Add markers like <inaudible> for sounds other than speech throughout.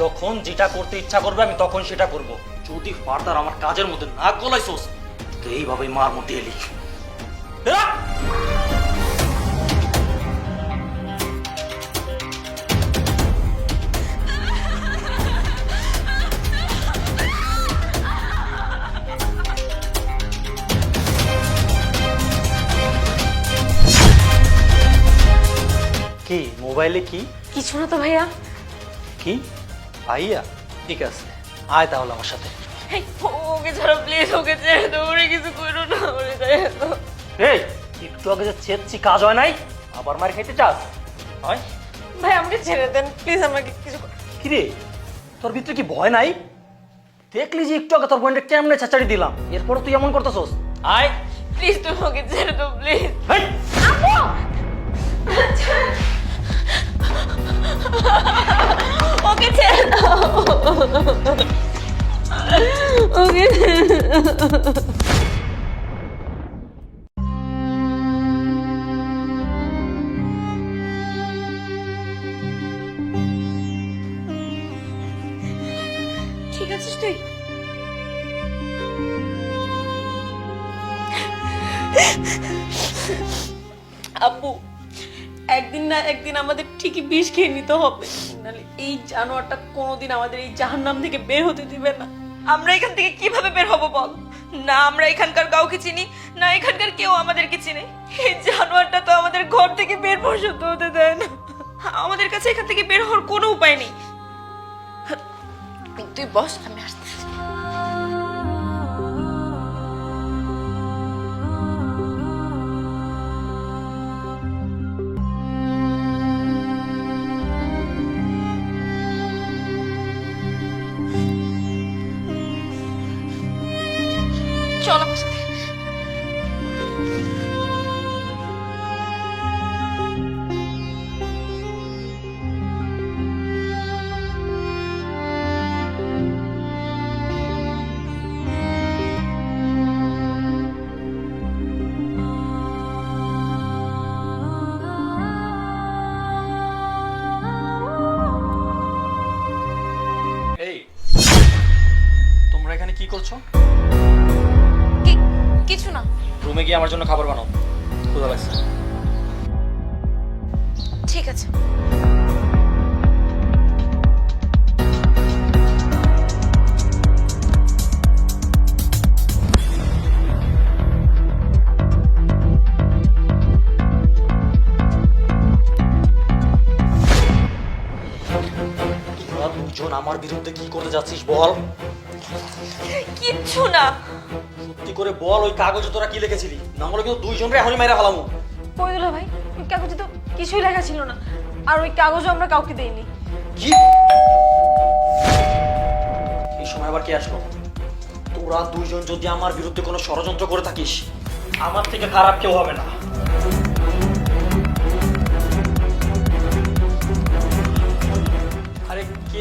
যখন যেটা করতে ইচ্ছা করবে আমি তখন সেটা করব। যদি ফার্দার আমার কাজের মধ্যে নাক গলাইছোস তো এইভাবেই মার মধ্যে এলি। কি মোবাইলে কি? কিছু না তো ভাইয়া। কি? ভাইয়া ঠিক আছে। আয় তাহলে আমার সাথে। ওকে ছাড়া প্লিজ ওকে ছেড়ে দাও ওরে কিছু করো না ওরে ছেড়ে দাও এই একটু আগে যে চেয়েছি কাজ হয় নাই? আবার মার খেতে চাস? হয় ভাই আমাকে ছেড়ে দেন প্লিজ আমাকে কিছু কর- কিরে তোর ভিতরে কি ভয় নাই? দেখলি যে একটু আগে তোর বোনটা কেমনে ছাচাড়ি দিলাম? এরপর তুই এমন করতেছস? আয়। প্লিজ তুমি ওকে ছেড়ে দাও প্লিজ হেই! ওকে ছেড়ে দাও ওকে ঠিক আছিস তুই আপু একদিন না একদিন আমাদের ঠিকই বিষ খেয়ে নিতে হবে। নাহলে এই জানোয়ারটা কোনোদিন আমাদের এই জাহান্নাম থেকে বের হতে দিবে না। আমরা এখান থেকে কীভাবে বের হব বল? না আমরা এখানকার কাউকে চিনি, না এখানকার কেউ আমাদেরকে চিনে। এই জানোয়ারটা তো আমাদের ঘর থেকে বের পর্যন্ত হতে দেয় না। আমাদের কাছে এখান থেকে বের হওয়ার কোনো উপায় নেই। তুই বস, আমি আসতেছি। করছ? কি- কিছু না। রুমে গিয়ে আমার জন্য খাবার বানাও। ক্ষুধা লাগছে। ঠিক আছে। তোরা দুজন আমার বিরুদ্ধে কি করতে যাচ্ছিস বল? কিচ্ছু না। সত্যি করে বল ওই কাগজে তোরা কি লিখেছিলি? না হলে কিন্তু দুইজনরে এখনই মাইরা ফেলামু। কইদুলা ভাই? ওই কাগজে তো কিছুই লেখা ছিল না। আর ওই কাগজও আমরা কাউকে দেইনি। কি? এই সময় আবার কে আসলো? তোরা দুইজন যদি আমার বিরুদ্ধে কোনো ষড়যন্ত্র করে থাকিস আমার থেকে খারাপ কেউ হবে না।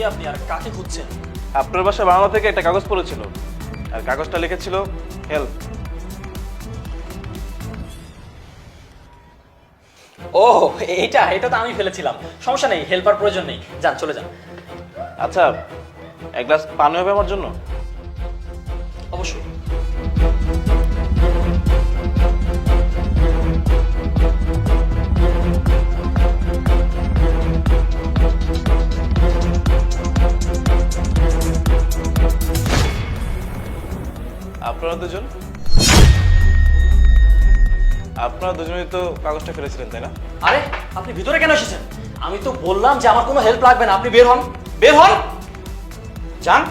আপনি আর কাকে খুঁজছেন? আপনার বাসা বাংলা থেকে একটা কাগজ পড়েছিল। আর কাগজটা লিখেছিল হেল্প। ও এইটা এটা তো আমি ফেলেছিলাম। সমস্যা নেই হেল্পার প্রয়োজন নেই। যান চলে যান। আচ্ছা এক গ্লাস পানি হবে আমার জন্য? আপনারা দুজন? আপনারা দুজনেই তো কাগজটা ফেলেছিলেন তাই না? আরে আপনি ভিতরে কেন এসেছেন? আমি তো বললাম যে আমার কোনো হেল্প লাগবে না। আপনি বের হন। বের হন! যান।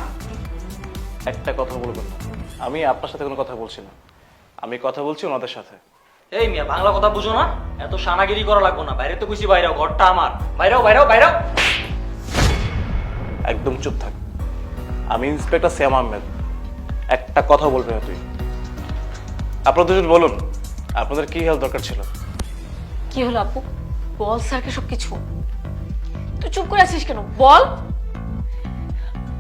একটা কথা বলবেন না। আমি আপনার সাথে কোনো কথা বলছি না। আমি কথা বলছি ওনাদের সাথে। এই মিয়া বাংলা কথা বুঝো না। এত সানাগিরি করা লাগবো না। বাইরে তো খুশি বাইরেও। ঘরটা আমার। বাইরেও বাইরেও বাইরেও! একদম চুপ থাক। আমি ইন্সপেক্টর শ্যাম আহমেদ। একটা কথা বলবে না তুই। আপনারা দুজন বলুন, আপনাদের কি হেল্প দরকার ছিল? কি হলো আপু? বল স্যারকে সব কিছু তুই চুপ করে আছিস কেন? বল।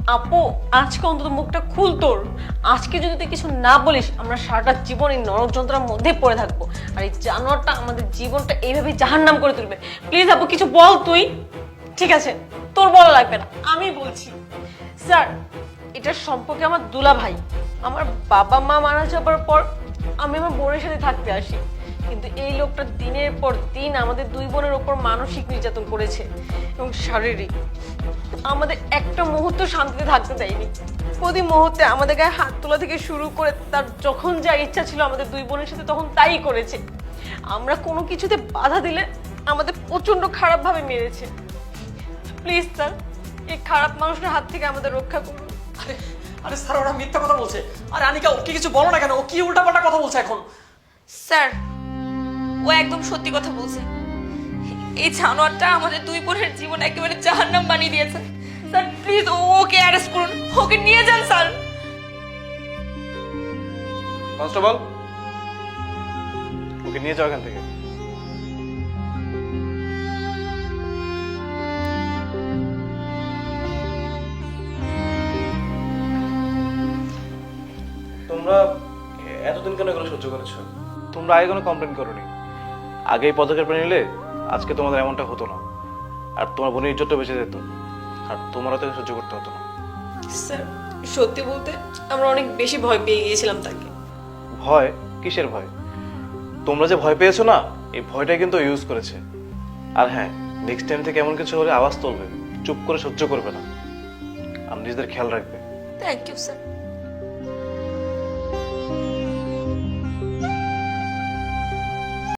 আপু, আজকে অন্তত মুখটা খুল তোর। আজকে যদি তুই কিছু না বলিস, আমরা সারাটা জীবন এই নরক যন্ত্রণার মধ্যে পড়ে থাকব। আর এই জানোয়ারটা আমাদের জীবনটা এইভাবে জাহান্নাম করে তুলবে। প্লিজ আপু, কিছু বল তুই। ঠিক আছে, তোর বলা লাগবে না। আমি বলছি, স্যার এটার সম্পর্কে আমার দুলা ভাই আমার বাবা, মা মারা যাবার পর আমি আমার বোনের সাথে থাকতে আসি। কিন্তু এই লোকটা দিনের পর দিন আমাদের দুই বোনের ওপর মানসিক নির্যাতন করেছে এবং শারীরিক। আমাদের একটা মুহূর্ত শান্তিতে থাকতে দেয়নি। প্রতি মুহূর্তে আমাদের গায়ে হাত তোলা থেকে শুরু করে তার যখন যা ইচ্ছা ছিল আমাদের দুই বোনের সাথে তখন তাই করেছে। আমরা কোনো কিছুতে বাধা দিলে আমাদের প্রচণ্ড খারাপভাবে মেরেছে। প্লিজ স্যার, এই খারাপ মানুষের হাত থেকে আমাদের রক্ষা করুন। আরে <laughs> আরে স্যার ওরা মিথ্যা কথা বলছে। আরে আনিকা ওকে কিছু বলো না কেন? ও কি উল্টাপাল্টা কথা বলছে এখন? স্যার ও একদম সত্যি কথা বলছে। এই জানোয়ারটা আমাদের দুই বোনের জীবন একেবারে জাহান্নাম বানিয়ে দিয়েছে। স্যার প্লিজ ওকে অ্যারেস্ট করুন। ওকে নিয়ে যান স্যার। কনস্টেবল ওকে নিয়ে যাও এখান থেকে। তোমরা এতদিন কেন এগুলো সহ্য করেছ? তোমরা আগে কোনো কমপ্লেন করোনি। আগে এই পদক্ষেপ নিলে আজকে তোমাদের এমনটা হতো না। আর তোমার বোনের ইজ্জতটা বেঁচে যেত। আর তোমরা তো সহ্য করতে হতো না। স্যার সত্যি বলতে আমরা অনেক বেশি ভয় পেয়ে গিয়েছিলাম তাকে। ভয়? কিসের ভয়? তোমরা যে ভয় পেয়েছ না এই ভয়টাই কিন্তু ইউজ করেছে। আর হ্যাঁ নেক্সট টাইম থেকে এমন কিছু হলে আওয়াজ তুলবে। চুপ করে সহ্য করবে না। আর নিজেদের খেয়াল রাখবে। Thank you sir